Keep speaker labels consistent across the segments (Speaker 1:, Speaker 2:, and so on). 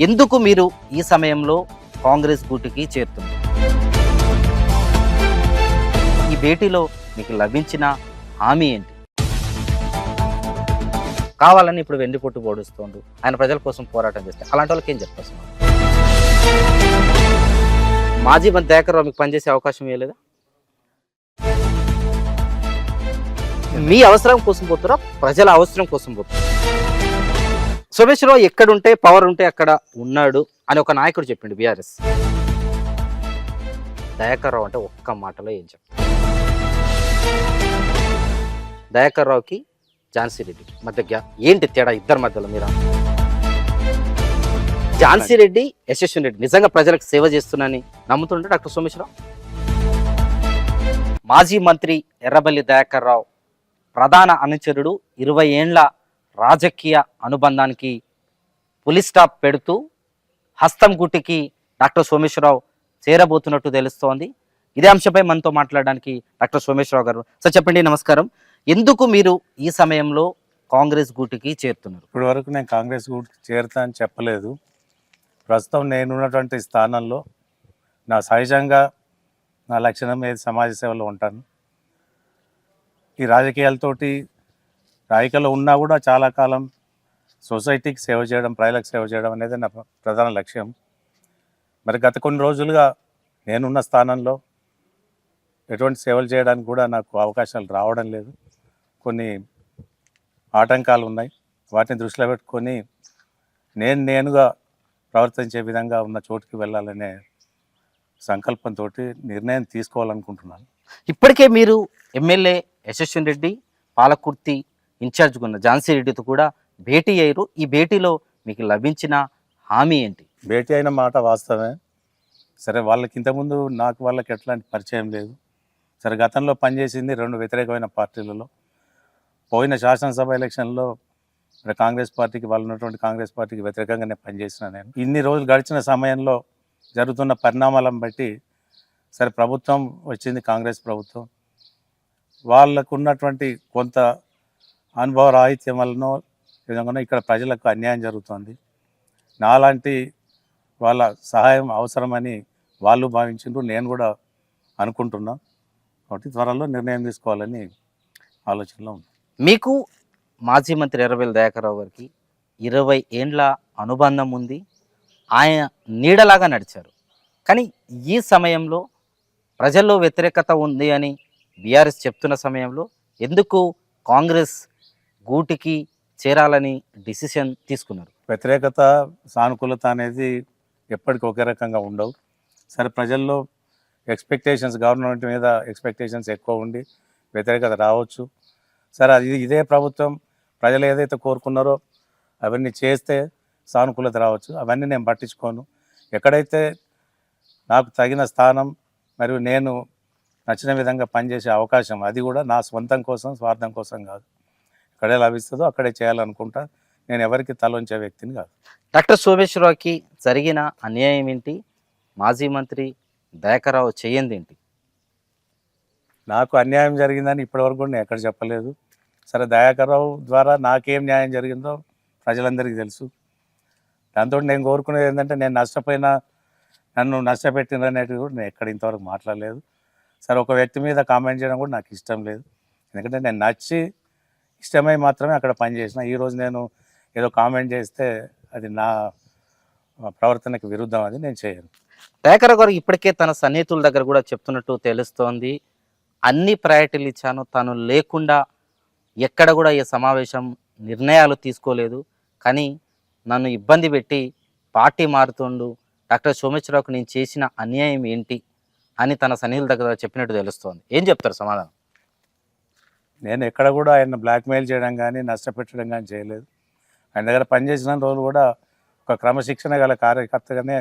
Speaker 1: ఎందుకు మీరు ఈ సమయంలో కాంగ్రెస్ గూటికి చేరుతుంది ఈ భేటీలో మీకు లభించిన హామీ ఏంటి? కావాలని ఇప్పుడు వెండిపొట్టు పొడుస్తుండు ఆయన ప్రజల కోసం పోరాటం చేస్తే అలాంటి వాళ్ళకి ఏం చెప్పాల్సి మాజీ మంత్రి దయాకర్రావు మీకు పనిచేసే అవకాశం ఇవ్వలేదా? మీ అవసరం కోసం పోతురా ప్రజల అవసరం కోసం పోతురా సోమేశ్వరరావు ఎక్కడుంటే పవర్ ఉంటే అక్కడ ఉన్నాడు అని ఒక నాయకుడు చెప్పిండు బీఆర్ఎస్. దయాకర్ రావు అంటే ఒక్క మాటలో ఏం చెప్తారు దయాకర్ రావుకి ఝాన్సీ రెడ్డి మధ్య ఏంటి తేడా ఇద్దరి మధ్యలో మీరు? ఝాన్సీ రెడ్డి యశస్విని రెడ్డి నిజంగా ప్రజలకు సేవ చేస్తున్నానని నమ్ముతుంటే డాక్టర్ సోమేశ్వరరావు? మాజీ మంత్రి ఎర్రబల్లి దయాకర్ రావు ప్రధాన అనుచరుడు ఇరవై ఏండ్ల రాజకీయ అనుబంధానికి పులి స్టాప్ పెడుతూ హస్తం గుట్టికి డాక్టర్ సోమేశ్వరరావు చేరబోతున్నట్టు తెలుస్తోంది. ఇదే అంశంపై మనతో మాట్లాడడానికి డాక్టర్ సోమేశ్వరరావు గారు సార్ చెప్పండి నమస్కారం. ఎందుకు మీరు ఈ సమయంలో కాంగ్రెస్ గూటికి చేరుతున్నారు?
Speaker 2: ఇప్పటి వరకు నేను కాంగ్రెస్ గూటికి చేరుతా అని చెప్పలేదు. ప్రస్తుతం నేనున్నటువంటి స్థానంలో నా సహజంగా నా లక్షణం ఏది? సమాజ సేవలో ఉంటాను. ఈ రాజకీయాలతోటి రాయికల్లో ఉన్నా కూడా చాలా కాలం సొసైటీకి సేవ చేయడం ప్రజలకు సేవ చేయడం అనేది నా ప్రధాన లక్ష్యం. మరి గత కొన్ని రోజులుగా నేనున్న స్థానంలో ఎటువంటి సేవలు చేయడానికి కూడా నాకు అవకాశాలు రావడం లేదు. కొన్ని ఆటంకాలు ఉన్నాయి. వాటిని దృష్టిలో పెట్టుకొని నేను నేనుగా ప్రవర్తించే విధంగా ఉన్న చోటుకి వెళ్ళాలనే సంకల్పంతో నిర్ణయం తీసుకోవాలనుకుంటున్నాను.
Speaker 1: ఇప్పటికే మీరు ఎమ్మెల్యే యశస్విన్ రెడ్డి పాలకుర్తి ఇన్ఛార్జ్గా ఉన్న ఝాన్సీ రెడ్డితో కూడా భేటీ అయ్యారు. ఈ భేటీలో మీకు లభించిన హామీ ఏంటి?
Speaker 2: భేటీ అయిన మాట వాస్తవమే. సరే వాళ్ళకి ఇంతకుముందు నాకు వాళ్ళకి ఎట్లాంటి పరిచయం లేదు. సరే గతంలో పనిచేసింది రెండు వ్యతిరేకమైన పార్టీలలో. పోయిన శాసనసభ ఎలక్షన్లో కాంగ్రెస్ పార్టీకి వాళ్ళు ఉన్నటువంటి కాంగ్రెస్ పార్టీకి వ్యతిరేకంగానే పనిచేసిన నేను. ఇన్ని రోజులు గడిచిన సమయంలో జరుగుతున్న పరిణామాలను బట్టి సరే ప్రభుత్వం వచ్చింది కాంగ్రెస్ ప్రభుత్వం. వాళ్ళకు ఉన్నటువంటి కొంత అనుభవ రాహిత్యం వలన విధంగా ఇక్కడ ప్రజలకు అన్యాయం జరుగుతుంది. నాలాంటి వాళ్ళ సహాయం అవసరమని వాళ్ళు భావించిండ్రు నేను కూడా అనుకుంటున్నా. కాబట్టి త్వరలో నిర్ణయం తీసుకోవాలని ఆలోచనలో ఉంది.
Speaker 1: మీకు మాజీ మంత్రి ఎర్రబెల్లి దయాకర్రావు గారికి ఇరవై ఏండ్ల అనుబంధం ఉంది. ఆయన నీడలాగా నడిచారు. కానీ ఈ సమయంలో ప్రజల్లో వ్యతిరేకత ఉంది అని బీఆర్ఎస్ చెప్తున్న సమయంలో ఎందుకు కాంగ్రెస్ గూటికి చేరాలని డిసిషన్ తీసుకున్నారు.
Speaker 2: వ్యతిరేకత సానుకూలత అనేది ఎప్పటికీ ఒకే రకంగా ఉండవు. సరే ప్రజల్లో ఎక్స్పెక్టేషన్స్ గవర్నమెంట్ మీద ఎక్స్పెక్టేషన్స్ ఎక్కువ ఉండి వ్యతిరేకత రావచ్చు. సరే అది ఇదే ప్రభుత్వం ప్రజలు ఏదైతే కోరుకున్నారో అవన్నీ చేస్తే సానుకూలత రావచ్చు. అవన్నీ నేను పట్టించుకోను. ఎక్కడైతే నాకు తగిన స్థానం మరియు నేను నచ్చిన విధంగా పనిచేసే అవకాశం అది కూడా నా స్వంతం కోసం స్వార్థం కోసం కాదు. ఎక్కడే లభిస్తుందో అక్కడే చేయాలనుకుంటా నేను ఎవరికి తలొంచే వ్యక్తిని కాదు.
Speaker 1: డాక్టర్ సోమేశ్వరరావుకి జరిగిన అన్యాయం ఏంటి? మాజీ మంత్రి దయాకర్రావు చేయంది ఏంటి?
Speaker 2: నాకు అన్యాయం జరిగిందని ఇప్పటివరకు కూడా నేను ఎక్కడ చెప్పలేదు. సరే దయాకర్రావు ద్వారా నాకేం న్యాయం జరిగిందో ప్రజలందరికీ తెలుసు. దాంతో నేను కోరుకునేది ఏంటంటే నేను నష్టపోయినా నన్ను నష్టపెట్టిన అనేది కూడా నేను ఎక్కడ ఇంతవరకు మాట్లాడలేదు. సరే ఒక వ్యక్తి మీద కామెంట్ చేయడం కూడా నాకు ఇష్టం లేదు. ఎందుకంటే నేను నచ్చి ఇష్టమై మాత్రమే అక్కడ పనిచేసిన. ఈరోజు నేను ఏదో కామెంట్ చేస్తే అది నా ప్రవర్తనకు విరుద్ధం అది నేను చేయను.
Speaker 1: దయాకర్రావు గారు ఇప్పటికే తన సన్నిహితుల దగ్గర కూడా చెప్తున్నట్టు తెలుస్తోంది. అన్ని ప్రయారిటీలు ఇచ్చాను. తను లేకుండా ఎక్కడ కూడా ఈ సమావేశం నిర్ణయాలు తీసుకోలేదు. కానీ నన్ను ఇబ్బంది పెట్టి పార్టీ మారుతుండు. డాక్టర్ సోమేశ్వరరావుకు నేను చేసిన అన్యాయం ఏంటి అని తన సన్నిహితుల దగ్గర చెప్పినట్టు తెలుస్తోంది. ఏం చెప్తారు సమాధానం?
Speaker 2: నేను ఎక్కడ కూడా ఆయన బ్లాక్మెయిల్ చేయడం కానీ నష్టపెట్టడం కానీ చేయలేదు. ఆయన దగ్గర పనిచేసిన రోజులు కూడా ఒక క్రమశిక్షణ గల కార్యకర్తగానే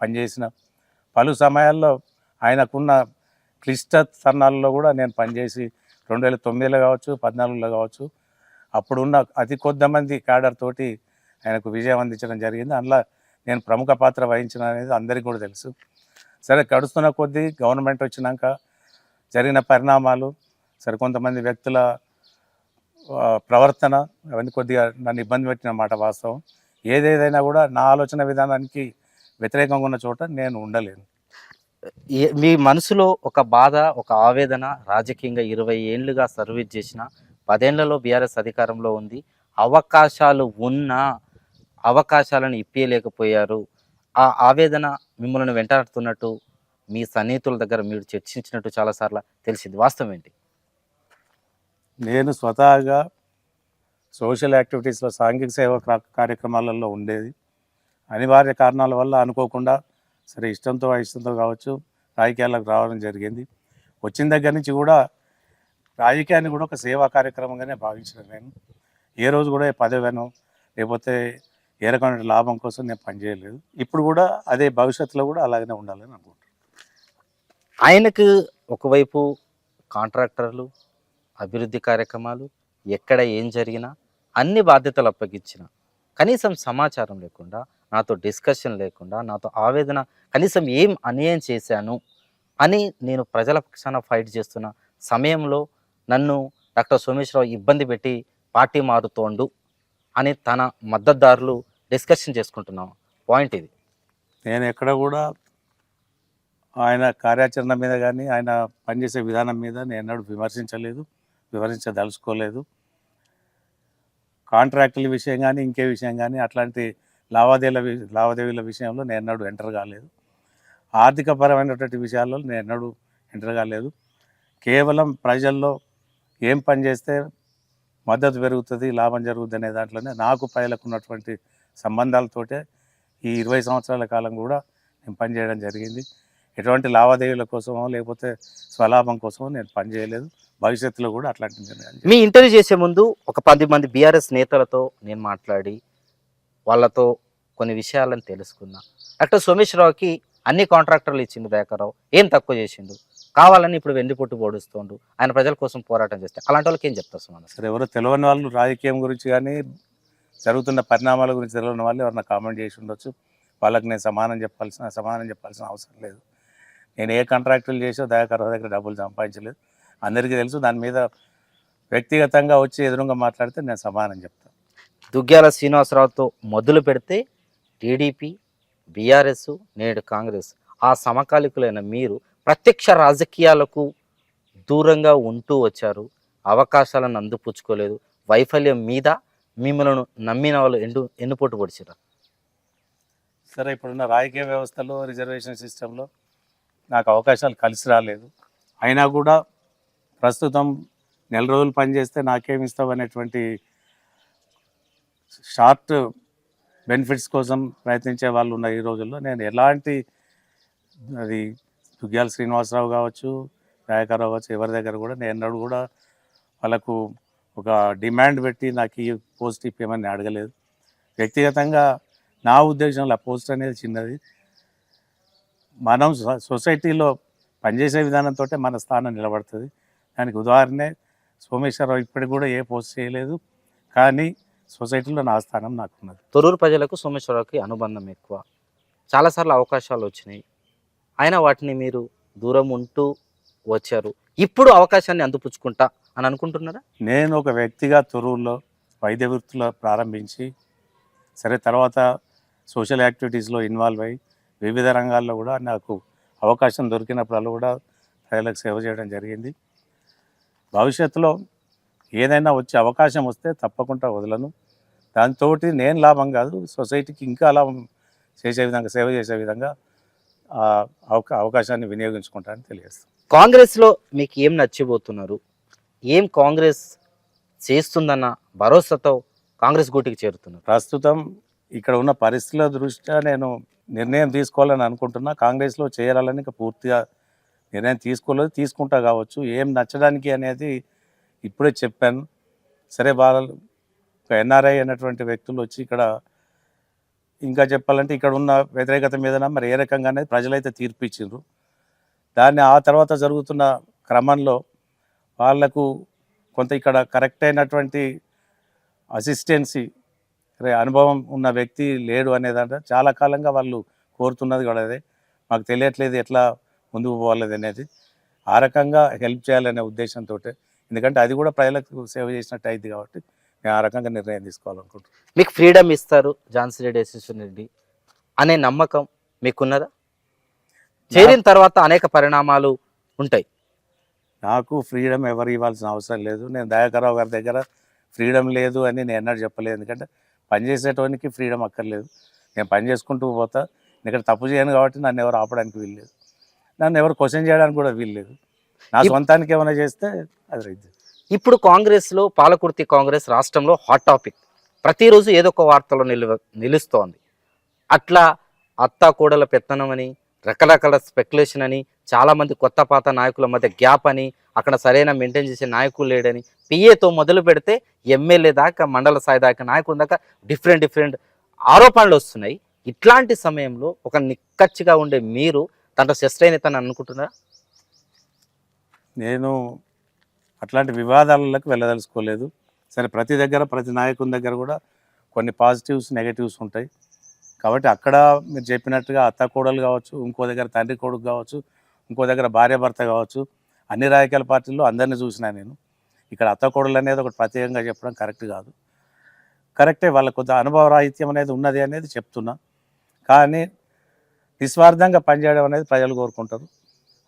Speaker 2: పనిచేసిన. పలు సమయాల్లో ఆయనకున్న క్లిష్ట తరుణాల్లో కూడా నేను పనిచేసి రెండు వేల తొమ్మిదిలో కావచ్చు పద్నాలుగులో కావచ్చు అప్పుడున్న అతి కొద్దిమంది క్యాడర్ తోటి ఆయనకు విజయం అందించడం జరిగింది. అందులో నేను ప్రముఖ పాత్ర వహించిన అనేది అందరికీ కూడా తెలుసు. సరే గడుస్తున్న కొద్దీ గవర్నమెంట్ వచ్చినాక జరిగిన పరిణామాలు సరే కొంతమంది వ్యక్తుల ప్రవర్తన అవన్నీ కొద్దిగా నన్ను ఇబ్బంది పెట్టిన మాట వాస్తవం. ఏదేదైనా కూడా నా ఆలోచన విధానానికి వ్యతిరేకంగా ఉన్న చోట నేను ఉండలేను.
Speaker 1: ఏ- మీ మనసులో ఒక బాధ ఒక ఆవేదన రాజకీయంగా ఇరవై ఏళ్ళుగా సర్వీస్ చేసిన పదేళ్ళలో బీఆర్ఎస్ అధికారంలో ఉంది. అవకాశాలు ఉన్నా అవకాశాలను ఇప్పించలేకపోయారు ఆ ఆవేదన మిమ్మల్ని వెంటాడుతున్నట్టు మీ సన్నిహితుల దగ్గర మీరు చర్చించినట్టు చాలాసార్లు తెలిసింది. వాస్తవం ఏంటి?
Speaker 2: నేను స్వతహాగా సోషల్ యాక్టివిటీస్లో సాంఘిక సేవ కార్యక్రమాలలో ఉండేది. అనివార్య కారణాల వల్ల అనుకోకుండా సరే ఇష్టంతో ఇష్టంతో కావచ్చు రాజకీయాలకు రావడం జరిగింది. వచ్చిన దగ్గర నుంచి కూడా రాజకీయాన్ని కూడా ఒక సేవా కార్యక్రమంగానే భావించిన నేను. ఏ రోజు కూడా ఏ పదవిను లేకపోతే ఏ రకమైన లాభం కోసం నేను పనిచేయలేదు ఇప్పుడు కూడా అదే భవిష్యత్తులో కూడా అలాగనే ఉండాలని అనుకుంటున్నాను.
Speaker 1: ఆయనకు ఒకవైపు కాంట్రాక్టర్లు అభివృద్ధి కార్యక్రమాలు ఎక్కడ ఏం జరిగినా అన్ని బాధ్యతలు అప్పగించిన. కనీసం సమాచారం లేకుండా నాతో డిస్కషన్ లేకుండా నాతో ఆవేదన కనీసం ఏం అన్యాయం చేశాను అని నేను ప్రజల పక్షాన ఫైట్ చేస్తున్న సమయంలో నన్ను డాక్టర్ సోమేశ్వరరావు ఇబ్బంది పెట్టి పార్టీ మారుతోండు అని తన మద్దతుదారులు డిస్కషన్ చేసుకుంటున్నాం పాయింట్ ఇది.
Speaker 2: నేను ఎక్కడ కూడా ఆయన కార్యాచరణ మీద కానీ ఆయన పనిచేసే విధానం మీద నేను ఎన్నడూ విమర్శించలేదు. వివరించదలుచుకోలేదు. కాంట్రాక్టుల విషయం కానీ ఇంకే విషయం కానీ అట్లాంటి లావాదేవీల వి- లావాదేవీల విషయంలో నేను ఎంటర్ కాలేదు. ఆర్థికపరమైనటువంటి విషయాల్లో నేను ఎంటర్ కాలేదు. కేవలం ప్రజల్లో ఏం పని చేస్తే మద్దతు పెరుగుతుంది లాభం జరుగుతుంది అనే దాంట్లోనే నాకు ప్రజలకు ఉన్నటువంటి సంబంధాలతోటే ఈ ఇరవై సంవత్సరాల కాలం కూడా నేను పనిచేయడం జరిగింది. ఎటువంటి లావాదేవీల కోసమో లేకపోతే స్వలాభం కోసమో నేను పనిచేయలేదు. భవిష్యత్తులో కూడా అట్లాంటి నిర్ణయాలు.
Speaker 1: మీ ఇంటర్వ్యూ చేసే ముందు ఒక పది మంది బీఆర్ఎస్ నేతలతో నేను మాట్లాడి వాళ్ళతో కొన్ని విషయాలను తెలుసుకున్నా. డాక్టర్ సోమేశ్వరరావుకి అన్ని కాంట్రాక్టర్లు ఇచ్చిండు దయాకర్రావు. ఏం తక్కువ చేసిండు? కావాలని ఇప్పుడు వెండిపొట్టు పొడుస్తుండు. ఆయన ప్రజల కోసం పోరాటం చేస్తే అలాంటి వాళ్ళకి ఏం చెప్తారు సుమన్
Speaker 2: సరే ఎవరో తెలియని వాళ్ళు రాజకీయం గురించి కానీ జరుగుతున్న పరిణామాల గురించి తెలియని వాళ్ళు ఎవరన్నా కామెంట్ చేసి ఉండొచ్చు. వాళ్ళకి నేను సమానం చెప్పాల్సిన సమానం చెప్పాల్సిన అవసరం లేదు. నేను ఏ కాంట్రాక్టులు చేసో దయాకర్ దగ్గర డబ్బులు సంపాదించలేదు. అందరికీ తెలుసు. దాని మీద వ్యక్తిగతంగా వచ్చి ఎదురుగా మాట్లాడితే నేను సమానం చెప్తాను
Speaker 1: దుగ్గ్యాల శ్రీనివాసరావుతో మొదలు పెడితే టీడీపీ బీఆర్ఎస్ నేడు కాంగ్రెస్ ఆ సమకాలికులైన మీరు ప్రత్యక్ష రాజకీయాలకు దూరంగా ఉంటూ వచ్చారు. అవకాశాలను అందిపుచ్చుకోలేదు. వైఫల్యం మీద మిమ్మల్ని నమ్మిన వాళ్ళు ఎండు ఎన్నుపోటు పొడిచారు
Speaker 2: సరే ఇప్పుడున్న రాజకీయ వ్యవస్థలో రిజర్వేషన్ సిస్టంలో నాకు అవకాశాలు కలిసి రాలేదు. అయినా కూడా ప్రస్తుతం నెల రోజులు పనిచేస్తే నాకేమి ఇస్తావు అనేటువంటి షార్ట్ బెనిఫిట్స్ కోసం ప్రయత్నించే వాళ్ళు ఉన్న ఈ రోజుల్లో నేను ఎలాంటి అది దుగ్గ్యాల శ్రీనివాసరావు కావచ్చు దయాకర్రావు కావచ్చు ఎవరి దగ్గర కూడా నేను ఎన్నడూ కూడా వాళ్ళకు ఒక డిమాండ్ పెట్టి నాకు ఈ పోస్ట్ ఇప్పేమని అడగలేదు. వ్యక్తిగతంగా నా ఉద్దేశంలో ఆ పోస్ట్ అనేది చిన్నది. మనం సొ- సొసైటీలో పనిచేసే విధానంతో మన స్థానం నిలబడుతుంది. దానికి ఉదాహరణే సోమేశ్వరరావు ఇప్పటికి కూడా ఏ పోస్ట్ చేయలేదు. కానీ సొసైటీలో నా స్థానం నాకున్నది.
Speaker 1: తొరూరు ప్రజలకు సోమేశ్వరరావుకి అనుబంధం ఎక్కువ. చాలాసార్లు అవకాశాలు వచ్చినాయి. అయినా వాటిని మీరు దూరం ఉంటూ వచ్చారు. ఇప్పుడు అవకాశాన్ని అందిపుచ్చుకుంటా అని అనుకుంటున్నారా?
Speaker 2: నేను ఒక వ్యక్తిగా తొరూరులో వైద్య వృత్తిలో ప్రారంభించి సరే తర్వాత సోషల్ యాక్టివిటీస్లో ఇన్వాల్వ్ అయ్యి వివిధ రంగాల్లో కూడా నాకు అవకాశం దొరికినప్పుడల్లా కూడా ప్రజలకు సేవ చేయడం జరిగింది. భవిష్యత్తులో ఏదైనా వచ్చే అవకాశం వస్తే తప్పకుండా వదలను. దాంతో నేను లాభం కాదు సొసైటీకి ఇంకా లాభం చేసే విధంగా సేవ చేసే విధంగా అవకాశాన్ని వినియోగించుకుంటానని తెలియజేస్తాను
Speaker 1: కాంగ్రెస్లో మీకు ఏం నచ్చిపోతున్నారు ఏం కాంగ్రెస్ చేస్తుందన్న భరోసాతో కాంగ్రెస్ గూటికి చేరుతున్నారు?
Speaker 2: ప్రస్తుతం ఇక్కడ ఉన్న పరిస్థితుల దృష్ట్యా నేను నిర్ణయం తీసుకోవాలని అనుకుంటున్నా. కాంగ్రెస్లో చేరాలని ఇంకా పూర్తిగా నిర్ణయం తీసుకోలేదు తీసుకుంటా కావచ్చు. ఏం నచ్చడానికి అనేది ఇప్పుడే చెప్పాను. సరే బాధలు ఒక ఎన్ఆర్ఐ అనేటువంటి వ్యక్తులు వచ్చి ఇక్కడ ఇంకా చెప్పాలంటే ఇక్కడ ఉన్న వ్యతిరేకత మీద మరి ఏ రకంగా అనేది ప్రజలైతే తీర్పు ఇచ్చిండ్రు దాన్ని ఆ తర్వాత జరుగుతున్న క్రమంలో వాళ్ళకు కొంత ఇక్కడ కరెక్ట్ అయినటువంటి అసిస్టెన్సీ రే అనుభవం ఉన్న వ్యక్తి లేడు అనేదంటే. చాలా కాలంగా వాళ్ళు కోరుతున్నది కూడా అదే. మాకు తెలియట్లేదు ఎట్లా ముందుకు పోవాలి అనేది ఆ రకంగా హెల్ప్ చేయాలనే ఉద్దేశంతో ఎందుకంటే అది కూడా ప్రజలకు సేవ చేసినట్టు అయింది కాబట్టి నేను ఆ రకంగా నిర్ణయం తీసుకోవాలనుకుంటున్నాను.
Speaker 1: మీకు ఫ్రీడమ్ ఇస్తారు ఝాన్సీ రెడ్డి యశస్వన్ రెడ్డి అనే నమ్మకం మీకున్నదా? చేరిన తర్వాత అనేక పరిణామాలు ఉంటాయి.
Speaker 2: నాకు ఫ్రీడమ్ ఎవరు ఇవ్వాల్సిన అవసరం లేదు. నేను దయాకర్రావు గారి దగ్గర ఫ్రీడమ్ లేదు అని నేను ఎన్నడూ చెప్పలేదు. ఎందుకంటే పని చేసేటోనికి ఫ్రీడమ్ అక్కర్లేదు. నేను పని చేసుకుంటూ పోతా. ఇక్కడ తప్పు చేయను కాబట్టి నన్ను ఎవరు ఆపడానికి వీల్లేదు. నన్ను ఎవరు క్వశ్చన్ చేయడానికి కూడా వీల్లేదు. నా సొంతానికి ఏమైనా చేస్తే అది రైతు
Speaker 1: ఇప్పుడు కాంగ్రెస్లో పాలకుర్తి కాంగ్రెస్ రాష్ట్రంలో హాట్ టాపిక్. ప్రతిరోజు ఏదో ఒక వార్తలో నిలువ నిలుస్తోంది. అట్లా అత్త కూడల పెత్తనం అని రకరకాల స్పెక్యులేషన్ అని చాలా మంది కొత్త పాత నాయకుల మధ్య గ్యాప్ అని అక్కడ సరైన మెయింటైన్ చేసే నాయకులు లేడని పిఏతో మొదలు పెడితే ఎమ్మెల్యే దాకా మండల స్థాయి దాకా నాయకుల దాకా డిఫరెంట్ డిఫరెంట్ ఆరోపణలు వస్తున్నాయి. ఇట్లాంటి సమయంలో ఒక నిక్కచ్చిగా ఉండే మీరు దాంట్లో అయిన తను అనుకుంటున్నారా?
Speaker 2: నేను అట్లాంటి వివాదాలకు వెళ్ళదలుచుకోలేదు. సరే ప్రతి దగ్గర ప్రతి నాయకుని దగ్గర కూడా కొన్ని పాజిటివ్స్ నెగటివ్స్ ఉంటాయి. కాబట్టి అక్కడ మీరు చెప్పినట్టుగా అత్త కోడలు కావచ్చు ఇంకో దగ్గర తండ్రి కొడుకు కావచ్చు ఇంకో దగ్గర భార్య భర్త కావచ్చు అన్ని రాజకీయాల పార్టీల్లో అందరినీ చూసినా నేను. ఇక్కడ అత్త కోడలు అనేది ఒకటి ప్రత్యేకంగా చెప్పడం కరెక్ట్ కాదు. కరెక్టే వాళ్ళ కొంత అనుభవ రాహిత్యం అనేది ఉన్నది అనేది చెప్తున్నా. కానీ నిస్వార్థంగా పనిచేయడం అనేది ప్రజలు కోరుకుంటారు.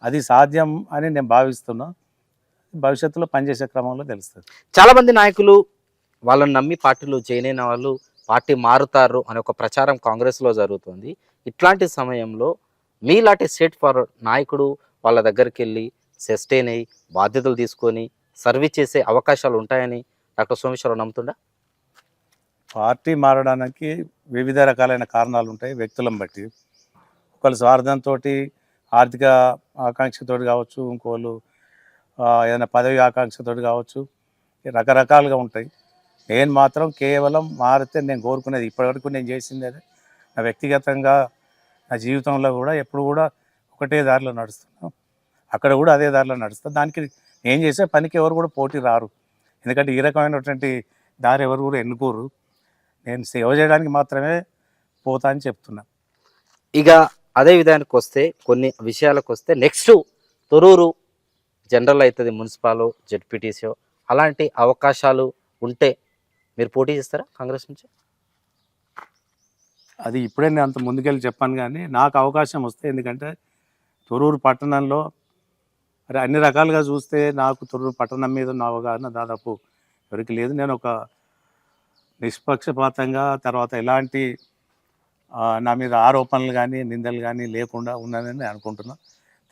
Speaker 2: అది సాధ్యం అని నేను భావిస్తున్నా. భవిష్యత్తులో పనిచేసే క్రమంలో తెలుస్తుంది.
Speaker 1: చాలా మంది నాయకులు వాళ్ళని నమ్మి పార్టీలో జాయిన్ అయిన వాళ్ళు పార్టీ మారుతారు అనే ఒక ప్రచారం కాంగ్రెస్లో జరుగుతుంది. ఇట్లాంటి సమయంలో మీలాంటి స్టేట్ ఫార్వర్డ్ నాయకుడు వాళ్ళ దగ్గరికి వెళ్ళి సస్టైన్ అయ్యి బాధ్యతలు తీసుకొని సర్వీస్ చేసే అవకాశాలు ఉంటాయని డాక్టర్ సోమేశ్వరరావు నమ్ముతుండా?
Speaker 2: పార్టీ మారడానికి వివిధ రకాలైన కారణాలు ఉంటాయి వ్యక్తులను బట్టి. ఒకళ్ళు స్వార్థంతో ఆర్థిక ఆకాంక్షతో కావచ్చు ఇంకోళ్ళు ఏదైనా పదవి ఆకాంక్షతో కావచ్చు రకరకాలుగా ఉంటాయి. నేను మాత్రం కేవలం మారితే నేను కోరుకునేది ఇప్పటివరకు నేను చేసింది అదే. నా వ్యక్తిగతంగా నా జీవితంలో కూడా ఎప్పుడు కూడా ఒకటే దారిలో నడుస్తున్నాను. అక్కడ కూడా అదే దారిలో నడుస్తాను దానికి నేను చేసే పనికి ఎవరు కూడా పోటీ రారు. ఎందుకంటే ఈ రకమైనటువంటి దారి ఎవరు కూడా ఎన్నుకోరు. నేను సేవ చేయడానికి మాత్రమే పోతా అని చెప్తున్నా.
Speaker 1: ఇక అదే విధానికి వస్తే కొన్ని విషయాలకు వస్తే నెక్స్ట్ తొరూరు జనరల్ అవుతుంది మున్సిపాలో జెడ్పీటీసీ అలాంటి అవకాశాలు ఉంటే మీరు పోటీ చేస్తారా కాంగ్రెస్ నుంచి?
Speaker 2: అది ఇప్పుడే నేను అంత ముందుకెళ్ళి చెప్పాను కానీ నాకు అవకాశం వస్తే ఎందుకంటే తొరూరు పట్టణంలో అన్ని రకాలుగా చూస్తే నాకు తొరూరు పట్టణం మీద ఉన్న అవగాహన దాదాపు ఎవరికి లేదు. నేను ఒక నిష్పక్షపాతంగా తర్వాత ఎలాంటి నా మీద ఆరోపణలు కానీ నిందలు కానీ లేకుండా ఉన్నానని నేను అనుకుంటున్నా.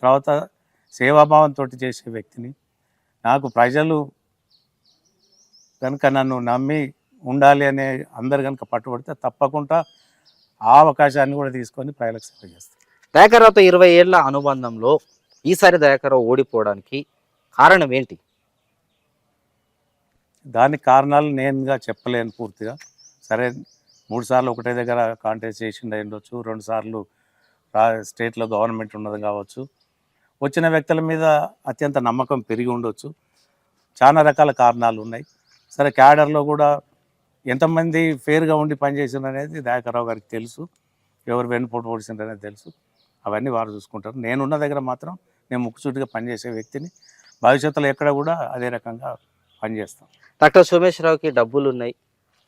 Speaker 2: తర్వాత సేవాభావంతో చేసే వ్యక్తిని నాకు ప్రజలు కనుక నన్ను నమ్మి ఉండాలి అనే అందరు కనుక పట్టుబడితే తప్పకుండా ఆ అవకాశాన్ని కూడా తీసుకొని ప్రజలకు సేవ చేస్తాను
Speaker 1: దయాకర్రావుతో ఇరవై ఏళ్ళ అనుబంధంలో ఈసారి దయాకర్రావు ఓడిపోవడానికి కారణం ఏంటి?
Speaker 2: దానికి కారణాలు నేనుగా చెప్పలేను పూర్తిగా. సరే మూడు సార్లు ఒకటే దగ్గర కాంటెస్ట్ చేసిండు అయి ఉండొచ్చు రెండు సార్లు రా స్టేట్లో గవర్నమెంట్ ఉన్నది కావచ్చు. వచ్చిన వ్యక్తుల మీద అత్యంత నమ్మకం పెరిగి ఉండొచ్చు. చాలా రకాల కారణాలు ఉన్నాయి. సరే క్యాడర్లో కూడా ఎంతమంది ఫేర్గా ఉండి పనిచేసిండ్రు అనేది దయాకర్రావు గారికి తెలుసు. ఎవరు వెన్నుపోటు పొడిచిండ్రు అనేది తెలుసు. అవన్నీ వారు చూసుకుంటారు. నేనున్న దగ్గర మాత్రం నేను ముక్కుచూటిగా పనిచేసే వ్యక్తిని. భవిష్యత్తులో ఎక్కడ కూడా అదే రకంగా పనిచేస్తాం
Speaker 1: డాక్టర్ సోమేశ్వరరావుకి డబ్బులు ఉన్నాయి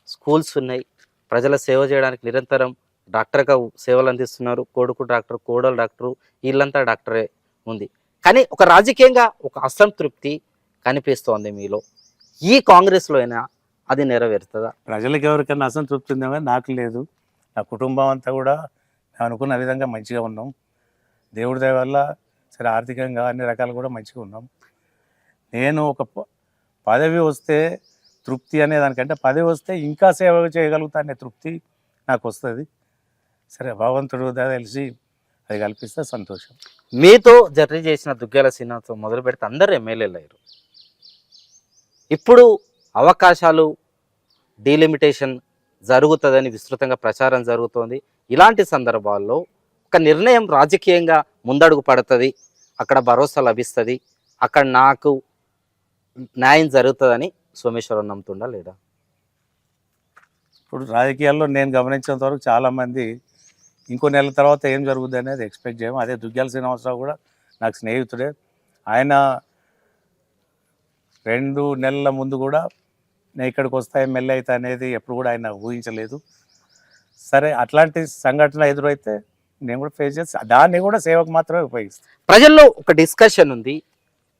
Speaker 1: స్కూల్స్ ఉన్నాయి. ప్రజల సేవ చేయడానికి నిరంతరం డాక్టర్గా సేవలు అందిస్తున్నారు. కొడుకు డాక్టర్ కోడలు డాక్టరు వీళ్ళంతా డాక్టరే ఉంది. కానీ ఒక రాజకీయంగా ఒక అసంతృప్తి కనిపిస్తోంది మీలో. ఈ కాంగ్రెస్లో అయినా అది నెరవేరుతుందా?
Speaker 2: ప్రజలకు ఎవరికైనా అసంతృప్తి ఉందేమో కానీ నాకు లేదు. నా కుటుంబం అంతా కూడా నేను అనుకున్న విధంగా మంచిగా ఉన్నాం. దేవుడి దయ వల్ల సరే ఆర్థికంగా అన్ని రకాలు కూడా మంచిగా ఉన్నాం. నేను ఒక ప- పదవి వస్తే తృప్తి అనే దానికంటే పదే వస్తే ఇంకా సేవ చేయగలుగుతా అనే తృప్తి నాకు వస్తుంది సరే భగవంతుడు తెలిసి అది కల్పిస్తే సంతోషం.
Speaker 1: మీతో జర్నీ చేసిన దుగ్గ్యాల సినిమాతో మొదలు పెడితే అందరు ఎమ్మెల్యేలు అయ్యారు. ఇప్పుడు అవకాశాలు డీలిమిటేషన్ జరుగుతుందని విస్తృతంగా ప్రచారం జరుగుతోంది. ఇలాంటి సందర్భాల్లో ఒక నిర్ణయం రాజకీయంగా ముందడుగు పడుతుంది అక్కడ భరోసా లభిస్తుంది అక్కడ నాకు న్యాయం జరుగుతుందని సోమేశ్వరం నమ్ముతుండా లేదా?
Speaker 2: ఇప్పుడు రాజకీయాల్లో నేను గమనించినంత వరకు చాలామంది ఇంకో నెల తర్వాత ఏం జరుగుద్ది అనేది ఎక్స్పెక్ట్ చేయము. అదే దుగ్గ్యాల శ్రీనివాసరావు కూడా నాకు స్నేహితుడే. ఆయన రెండు నెలల ముందు కూడా నేను ఇక్కడికి వస్తా ఎమ్మెల్యే అవుతా అనేది ఎప్పుడు కూడా ఆయన ఊహించలేదు. సరే అట్లాంటి సంఘటన ఎదురైతే నేను కూడా ఫేస్ చేసి దాన్ని కూడా సేవకు మాత్రమే ఉపయోగిస్తాను
Speaker 1: ప్రజల్లో ఒక డిస్కషన్ ఉంది.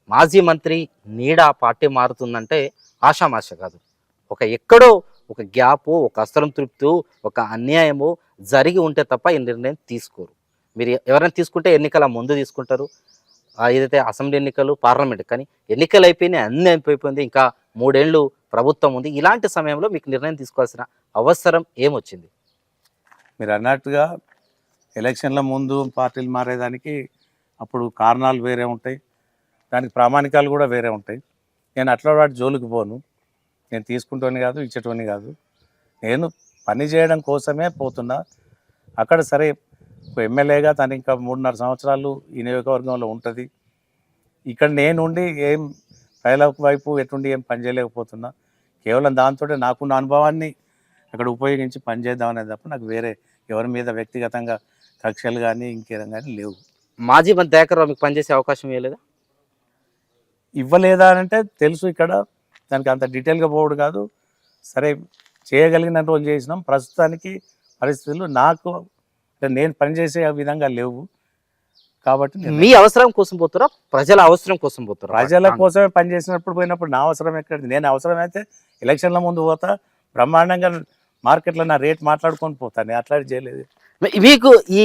Speaker 1: మాజీ మంత్రి నీడ పార్టీ మారుతుందంటే ఆషామాష కాదు. ఒక ఎక్కడో ఒక గ్యాపు ఒక అస్త్రం తృప్తు ఒక అన్యాయము జరిగి ఉంటే తప్ప ఈ నిర్ణయం తీసుకోరు. మీరు ఎవరైనా తీసుకుంటే ఎన్నికల ముందు తీసుకుంటారు. ఏదైతే అసెంబ్లీ ఎన్నికలు పార్లమెంట్ కానీ ఎన్నికలు అయిపోయినాయి అన్ని అయిపోయింది ఇంకా మూడేళ్ళు ప్రభుత్వం ఉంది. ఇలాంటి సమయంలో మీకు నిర్ణయం తీసుకోవాల్సిన అవసరం ఏమొచ్చింది?
Speaker 2: మీరు అన్నట్టుగా ఎలక్షన్ల ముందు పార్టీలు మారేదానికి అప్పుడు కారణాలు వేరే ఉంటాయి. దానికి ప్రామాణికాలు కూడా వేరే ఉంటాయి. నేను అట్లా వాటి జోలికి పోను. నేను తీసుకుంటోని కాదు ఇచ్చేటోని కాదు. నేను పని చేయడం కోసమే పోతున్నా. అక్కడ సరే ఎమ్మెల్యేగా తను ఇంకా మూడున్నర సంవత్సరాలు ఈ నియోజకవర్గంలో ఉంటుంది. ఇక్కడ నేను ఉండి ఏం ప్రజల వైపు ఎటుండి ఏం పని చేయలేకపోతున్నా. కేవలం దాంతో నాకున్న అనుభవాన్ని అక్కడ ఉపయోగించి పని చేద్దామనే తప్ప నాకు వేరే ఎవరి మీద వ్యక్తిగతంగా కక్షలు కానీ ఇంకేదం కానీ లేవు.
Speaker 1: మాజీ మంత్రి దయాకర్ మీకు పనిచేసే అవకాశం ఇవ్వలేదా?
Speaker 2: ఇవ్వలేదా అని అంటే తెలుసు ఇక్కడ. దానికి అంత డీటెయిల్గా పోవడు కాదు. సరే చేయగలిగిన రోజు చేసినాం. ప్రస్తుతానికి పరిస్థితులు నాకు అంటే నేను పనిచేసే విధంగా లేవు. కాబట్టి నేను
Speaker 1: మీ అవసరం కోసం పోతారా? ప్రజల అవసరం కోసం పోతారా?
Speaker 2: ప్రజల కోసమే పనిచేసినప్పుడు పోయినప్పుడు నా అవసరం ఎక్కడిది? నేను అవసరమైతే ఎలక్షన్ల ముందు పోతా. బ్రహ్మాండంగా మార్కెట్లో నా రేట్ మాట్లాడుకొని పోతాను నేను అట్లా చేయలేదు.
Speaker 1: మీకు ఈ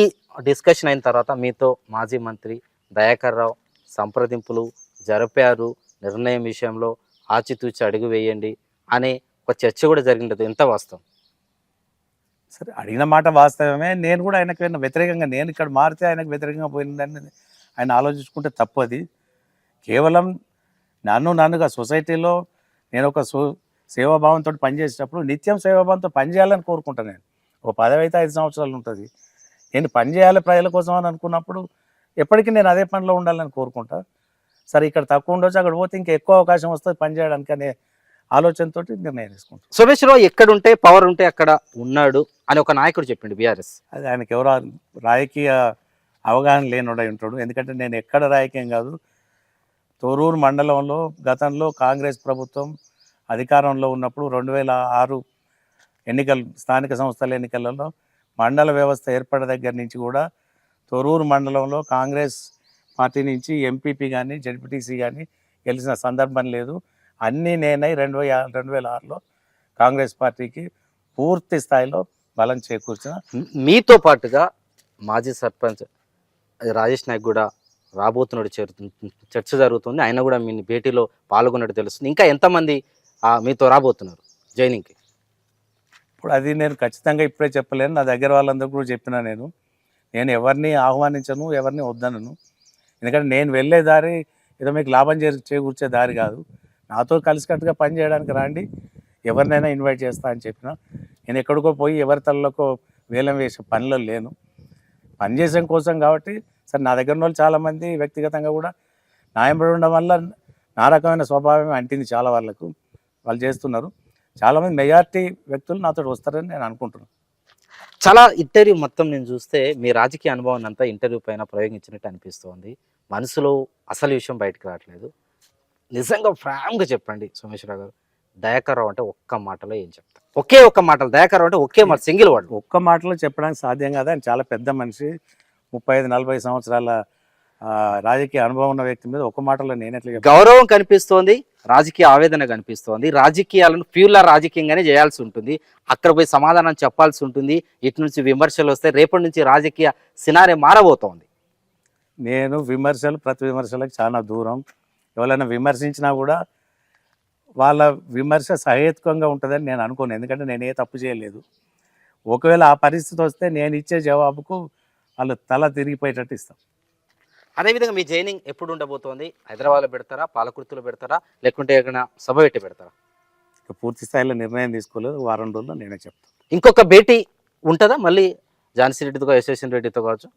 Speaker 1: డిస్కషన్ అయిన తర్వాత మీతో మాజీ మంత్రి దయాకర్ రావు సంప్రదింపులు జరిపారు. నిర్ణయం విషయంలో ఆచితూచి అడుగు వేయండి అనే ఒక చర్చ కూడా జరిగినది ఎంత వాస్తవం?
Speaker 2: సరే అడిగిన మాట వాస్తవమే. నేను కూడా ఆయనకు వ్యతిరేకంగా నేను ఇక్కడ మారితే ఆయనకు వ్యతిరేకంగా పోయిందని ఆయన ఆలోచించుకుంటే తప్పది. కేవలం నన్ను నన్నుగా సొసైటీలో నేను ఒక సో సేవాభావంతో పనిచేసేటప్పుడు నిత్యం సేవాభావంతో పనిచేయాలని కోరుకుంటాను నేను. ఒక పదవి అయితే ఐదు సంవత్సరాలు ఉంటుంది. నేను పని చేయాలి ప్రజల కోసం అని అనుకున్నప్పుడు ఎప్పటికీ నేను అదే పనిలో ఉండాలని కోరుకుంటా. సరే ఇక్కడ తక్కువ ఉండొచ్చు అక్కడ పోతే ఇంకా ఎక్కువ అవకాశం వస్తుంది పని చేయడానికి అనే ఆలోచనతో నిర్ణయం తీసుకుంటాను
Speaker 1: సురేష్ రావు ఎక్కడుంటే పవర్ ఉంటే అక్కడ ఉన్నాడు అని ఒక నాయకుడు చెప్పిండు బీఆర్ఎస్.
Speaker 2: అది ఆయనకి ఎవరో రాజకీయ అవగాహన లేనుడై ఉంటాడు. ఎందుకంటే నేను ఎక్కడ రాజకీయం కాదు తొరూరు మండలంలో గతంలో కాంగ్రెస్ ప్రభుత్వం అధికారంలో ఉన్నప్పుడు రెండు వేల ఆరు ఎన్నికలు స్థానిక సంస్థల ఎన్నికలలో మండల వ్యవస్థ ఏర్పడే దగ్గర నుంచి కూడా తొరూరు మండలంలో కాంగ్రెస్ పార్టీ నుంచి ఎంపీపీ కానీ జడ్పీటీసీ కానీ గెలిచిన సందర్భం లేదు. అన్నీ నేనై రెండు వేల రెండు వేల ఆరులో కాంగ్రెస్ పార్టీకి పూర్తి స్థాయిలో బలం చేకూర్చిన
Speaker 1: మీతో పాటుగా మాజీ సర్పంచ్ రాజేష్ నాయక్ కూడా రాబోతున్నాడు చర్చ జరుగుతుంది. ఆయన కూడా మీ భేటీలో పాల్గొన్నట్టు తెలుస్తుంది. ఇంకా ఎంతమంది మీతో రాబోతున్నారు జైనింగ్కి
Speaker 2: ఇప్పుడు అది నేను ఖచ్చితంగా ఇప్పుడే చెప్పలేను. నా దగ్గర వాళ్ళందరూ కూడా చెప్పిన నేను. నేను ఎవరిని ఆహ్వానించను ఎవరిని వద్దనను. ఎందుకంటే నేను వెళ్ళే దారి ఏదో మీకు లాభం చే చేకూర్చే దారి కాదు. నాతో కలిసికట్టుగా పని చేయడానికి రాండి. ఎవరినైనా ఇన్వైట్ చేస్తా అని చెప్పిన. నేను ఎక్కడికో పోయి ఎవరి తలలోకో వేలం వేసే పనిలో లేను. పని చేసే కోసం కాబట్టి సరే నా దగ్గర ఉన్న వాళ్ళు చాలామంది వ్యక్తిగతంగా కూడా న్యాయంపడి ఉండడం వల్ల నా రకమైన స్వభావం అంటింది చాలా వాళ్ళకు. వాళ్ళు చేస్తున్నారు. చాలామంది మెజార్టీ వ్యక్తులు నాతో వస్తారని నేను అనుకుంటున్నాను
Speaker 1: చాలా ఇంటర్వ్యూ మొత్తం నేను చూస్తే మీ రాజకీయ అనుభవం అంతా ఇంటర్వ్యూ పైన ప్రయోగించినట్టు అనిపిస్తోంది. మనసులో అసలు విషయం బయటకు రావట్లేదు. నిజంగా ఫ్రామ్గా చెప్పండి సోమేశ్వరరావు గారు. దయాకరావు అంటే ఒక్క మాటలో ఏం చెప్తారు? ఒకే ఒక్క మాటలు. దయాకరావు అంటే ఒకే మాట సింగిల్ వర్డ్.
Speaker 2: ఒక్క మాటలో చెప్పడానికి సాధ్యం కాదు ఆయన చాలా పెద్ద మనిషి ముప్పై ఐదు నలభై సంవత్సరాల రాజకీయ అనుభవం ఉన్న వ్యక్తి మీద ఒక్క మాటలో నేను ఎట్లా చెప్తాను?
Speaker 1: గౌరవం కనిపిస్తోంది రాజకీయ ఆవేదన కనిపిస్తోంది రాజకీయాలను ప్యూర్లా రాజకీయంగానే చేయాల్సి ఉంటుంది అక్కడ పోయి సమాధానం చెప్పాల్సి ఉంటుంది ఇటు నుంచి విమర్శలు వస్తే రేపటి నుంచి రాజకీయ సినారే మారబోతోంది.
Speaker 2: నేను విమర్శలు ప్రతి విమర్శలకు చాలా దూరం. ఎవరైనా విమర్శించినా కూడా వాళ్ళ విమర్శ సహేతుకంగా ఉంటుందని నేను అనుకోను ఎందుకంటే నేను ఏ తప్పు చేయలేదు. ఒకవేళ ఆ పరిస్థితి వస్తే నేను ఇచ్చే జవాబుకు వాళ్ళు తల తిరిగిపోయేటట్టు ఇస్తాం.
Speaker 1: అదేవిధంగా మీ జైనింగ్ ఎప్పుడు ఉండబోతోంది? హైదరాబాద్లో పెడతారా? పాలకుర్తిలో పెడతారా? లేకుంటే ఎక్కడ సభ పెట్టి పెడతారా?
Speaker 2: ఇక పూర్తి స్థాయిలో నిర్ణయం తీసుకోలేదు. వారం రోజుల్లో నేనే చెప్తాను.
Speaker 1: ఇంకొక భేటీ ఉంటుందా? మళ్ళీ ఝాన్సీ రెడ్డితో యశస్విని రెడ్డితో కావచ్చు?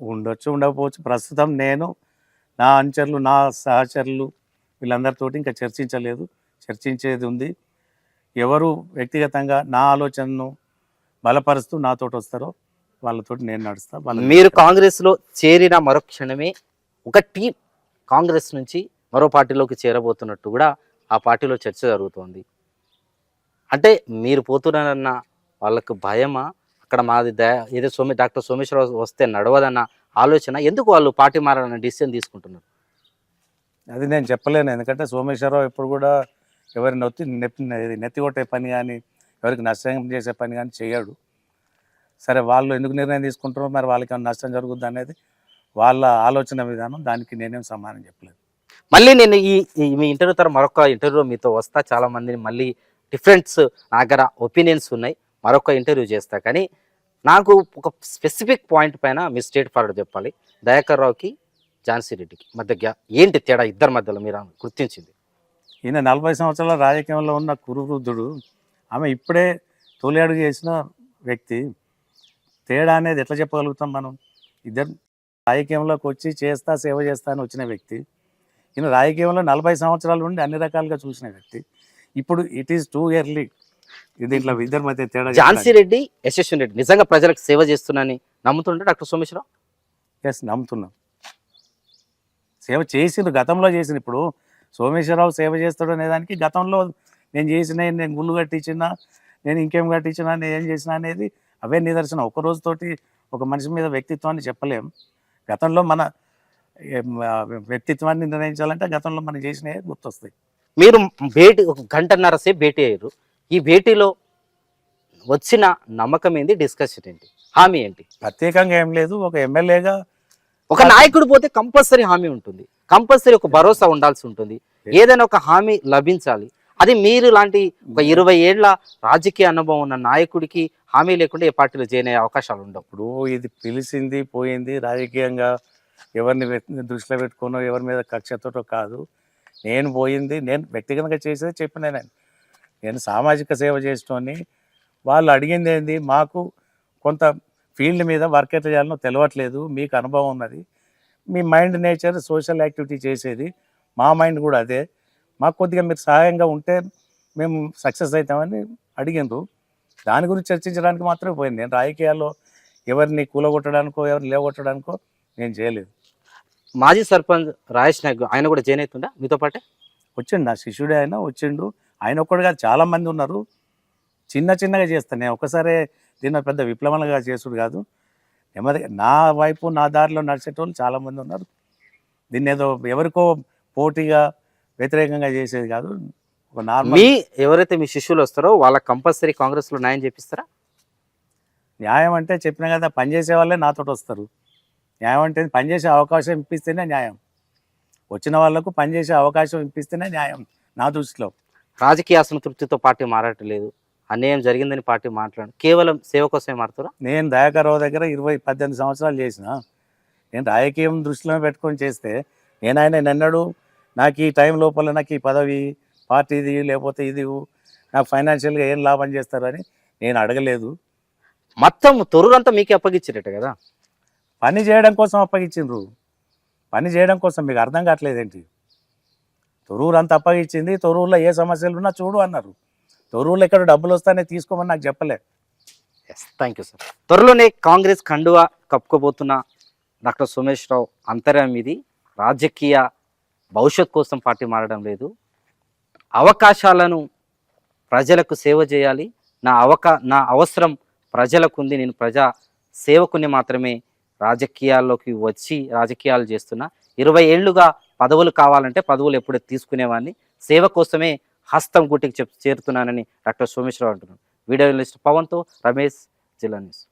Speaker 2: ఉండొచ్చు ఉండకపోవచ్చు. ప్రస్తుతం నేను నా అనుచరులు నా సహచరులు వీళ్ళందరితోటి ఇంకా చర్చించలేదు. చర్చించేది ఉంది. ఎవరు వ్యక్తిగతంగా నా ఆలోచనను బలపరుస్తూ నాతోటి వస్తారో వాళ్ళతోటి నేను నడుస్తా వాళ్ళ
Speaker 1: మీరు కాంగ్రెస్లో చేరిన మరో క్షణమే ఒక టీం కాంగ్రెస్ నుంచి మరో పార్టీలోకి చేరబోతున్నట్టు కూడా ఆ పార్టీలో చర్చ జరుగుతోంది. అంటే మీరు పోతున్నారన్న వాళ్ళకు భయమా? అక్కడ మాది దయ ఏదో సోమే డాక్టర్ సోమేశ్వరరావు వస్తే నడవదన్న ఆలోచన? ఎందుకు వాళ్ళు పార్టీ మారాలన్న డిసిషన్ తీసుకుంటున్నారు?
Speaker 2: అది నేను చెప్పలేను. ఎందుకంటే సోమేశ్వరరావు ఎప్పుడు కూడా ఎవరిని నొత్తి నెత్తి నెత్తి కొట్టే పని కానీ ఎవరికి నష్టం చేసే పని కానీ చేయడు. సరే వాళ్ళు ఎందుకు నిర్ణయం తీసుకుంటారో మరి వాళ్ళకి ఏమైనా నష్టం జరుగుద్ది అనేది వాళ్ళ ఆలోచన విధానం దానికి నేనేం సమానం చెప్పలేదు.
Speaker 1: మళ్ళీ నేను ఈ మీ ఇంటర్వ్యూ తర్వాత మరొక ఇంటర్వ్యూ మీతో వస్తా. చాలా మందిని మళ్ళీ డిఫరెంట్స్ నా దగ్గర ఒపీనియన్స్ ఉన్నాయి. మరొక ఇంటర్వ్యూ చేస్తా. కానీ నాకు ఒక స్పెసిఫిక్ పాయింట్ పైన మీ స్టేట్ ఫార్వర్డ్ చెప్పాలి. దయాకర్ రావుకి ఝాన్సీ రెడ్డికి మధ్య గ్యా- ఏంటి తేడా ఇద్దరి మధ్యలో మీరు గుర్తించింది?
Speaker 2: ఈయన నలభై సంవత్సరాల రాజకీయంలో ఉన్న కురువృద్ధుడు. ఆమె ఇప్పుడే తొలి అడుగు చేసిన వ్యక్తి. తేడా అనేది ఎట్లా చెప్పగలుగుతాం మనం? ఇద్దరు రాజకీయంలోకి వచ్చి చేస్తా సేవ చేస్తా అని వచ్చిన వ్యక్తి ఈయన రాజకీయంలో నలభై సంవత్సరాల నుండి అన్ని రకాలుగా చూసిన వ్యక్తి. ఇప్పుడు ఇట్ ఈస్ టూ ఇయర్లీ దీంట్లో ఇద్దరి మధ్య తేడా
Speaker 1: ఝాన్సీ రెడ్డి యశస్విని రెడ్డి నిజంగా ప్రజలకు సేవ చేస్తున్నానని నమ్ముతుంటే డాక్టర్ సోమేశ్వరరావు?
Speaker 2: ఎస్ నమ్ముతున్నాం. సేవ చేసిండు గతంలో చేసిన ఇప్పుడు సోమేశ్వరరావు సేవ చేస్తాడు అనే దానికి గతంలో నేను చేసిన నేను గుళ్ళు కట్టించినా నేను ఇంకేం కట్టించినా నేను ఏం చేసినా అనేది అవే నిదర్శనం. ఒక రోజుతోటి ఒక మనిషి మీద వ్యక్తిత్వాన్ని చెప్పలేం. గతంలో మన వ్యక్తిత్వాన్ని నిర్ణయించాలంటే గతంలో మనం చేసినవి గుర్తొస్తాయి.
Speaker 1: మీరు భేటీ ఒక గంటన్నర సేపు భేటీ అయ్యారు. ఈ భేటీలో వచ్చిన నమ్మకం ఏంది డిస్కషన్ ఏంటి? హామీ ఏంటి?
Speaker 2: ప్రత్యేకంగా ఏం లేదు. ఒక ఎమ్మెల్యేగా
Speaker 1: ఒక నాయకుడు పోతే కంపల్సరీ హామీ ఉంటుంది. కంపల్సరీ ఒక భరోసా ఉండాల్సి ఉంటుంది. ఏదైనా ఒక హామీ లభించాలి. అది మీరు లాంటి ఒక ఇరవై ఏళ్ళ రాజకీయ అనుభవం ఉన్న నాయకుడికి హామీ లేకుండా ఏ పార్టీలో చేరే అవకాశాలు ఉండవు.
Speaker 2: ఇప్పుడు ఇది పిలిచింది పోయింది రాజకీయంగా ఎవరిని దృష్టిలో పెట్టుకున్నా ఎవరి మీద కక్షతోటో కాదు. నేను పోయింది నేను వ్యక్తిగతంగా చేసేది చెప్పిన నేను. నేను సామాజిక సేవ చేసుకొని వాళ్ళు అడిగింది ఏంది? మాకు కొంత ఫీల్డ్ మీద వర్క్ ఎట్లా చేయాలనో తెలియట్లేదు మీకు అనుభవం ఉన్నది. మీ మైండ్ నేచర్ సోషల్ యాక్టివిటీ చేసేది. మా మైండ్ కూడా అదే. మాకు కొద్దిగా మీరు సహాయంగా ఉంటే మేము సక్సెస్ అవుతామని అడిగిండ్రు. దాని గురించి చర్చించడానికి మాత్రమే పోయింది. నేను రాజకీయాల్లో ఎవరిని కూలగొట్టడానికో ఎవరిని లేవగొట్టడానికో నేను చేయలేదు.
Speaker 1: మాజీ సర్పంచ్ రాజేష్ నాయక్ ఆయన కూడా జైన్ అవుతుందా మీతో పాటే?
Speaker 2: వచ్చిండు నా శిష్యుడే ఆయన వచ్చిండు. ఆయన ఒక్కడు కాదు చాలా మంది ఉన్నారు. చిన్న చిన్నగా చేస్తాను నేను ఒకసారి దీన్ని పెద్ద విప్లవంగా చేసుడు కాదు. నెమ్మదిగా నా వైపు నా దారిలో నడిచేటోళ్ళు చాలా మంది ఉన్నారు. దీన్ని ఏదో ఎవరికో పోటీగా వ్యతిరేకంగా చేసేది కాదు. ఒక నార్మల్
Speaker 1: మీ ఎవరైతే మీ శిష్యులు వస్తారో వాళ్ళకి కంపల్సరీ కాంగ్రెస్లో న్యాయం చేపిస్తారా?
Speaker 2: న్యాయం అంటే చెప్పిన కదా పనిచేసే వాళ్ళే నాతోటి వస్తారు. న్యాయం అంటే పనిచేసే అవకాశం ఇప్పిస్తేనే న్యాయం. వచ్చిన వాళ్ళకు పనిచేసే అవకాశం ఇప్పిస్తేనే న్యాయం నా దృష్టిలో.
Speaker 1: రాజకీయ అసంతృప్తితో పార్టీ మారట్లేదు. అన్యాయం జరిగిందని పార్టీ మాట్లాడు కేవలం సేవ కోసమే మారుతారా?
Speaker 2: నేను దయాకరావు దగ్గర ఇరవై పద్దెనిమిది సంవత్సరాలు చేసిన. నేను రాజకీయం దృష్టిలో పెట్టుకొని చేస్తే నేను ఆయన నన్నడు నాకు ఈ టైం లోపల నాకు ఈ పదవి పార్టీది లేకపోతే ఇది నాకు ఫైనాన్షియల్గా ఏం లాభం చేస్తారని నేను అడగలేదు.
Speaker 1: మొత్తం తొర్రురంతా మీకే అప్పగించారట కదా?
Speaker 2: పని చేయడం కోసం అప్పగించిండ్రు. పని చేయడం కోసం మీకు అర్థం కావట్లేదేంటి? తొరూరు అంతా అప్పగించింది తొరూరులో ఏ సమస్యలు ఉన్నా చూడు అన్నారు. తొరూరులో ఎక్కడ డబ్బులు వస్తానే తీసుకోమని నాకు చెప్పలే.
Speaker 1: ఎస్ థ్యాంక్ యూ సార్ త్వరలోనే కాంగ్రెస్ కండువా కప్పుకోబోతున్న డాక్టర్ సోమేష్ రావు అంతర్యం ఇది. రాజకీయ భవిష్యత్ కోసం పార్టీ మారడం లేదు. అవకాశాలను ప్రజలకు సేవ చేయాలి. నా అవకా నా అవసరం ప్రజలకు ఉంది నేను ప్రజా సేవకుని మాత్రమే రాజకీయాల్లోకి వచ్చి రాజకీయాలు చేస్తున్నా. ఇరవై ఏళ్ళుగా పదవులు కావాలంటే పదవులు ఎప్పుడు తీసుకునేవాడిని. సేవ కోసమే హస్తం గుటికి చెప్ చేరుతున్నానని డాక్టర్ సోమేశ్వరరావు అంటున్నాను వీడియో జర్నలిస్ట్ పవన్తో రమేష్ జిల్లా న్యూస్.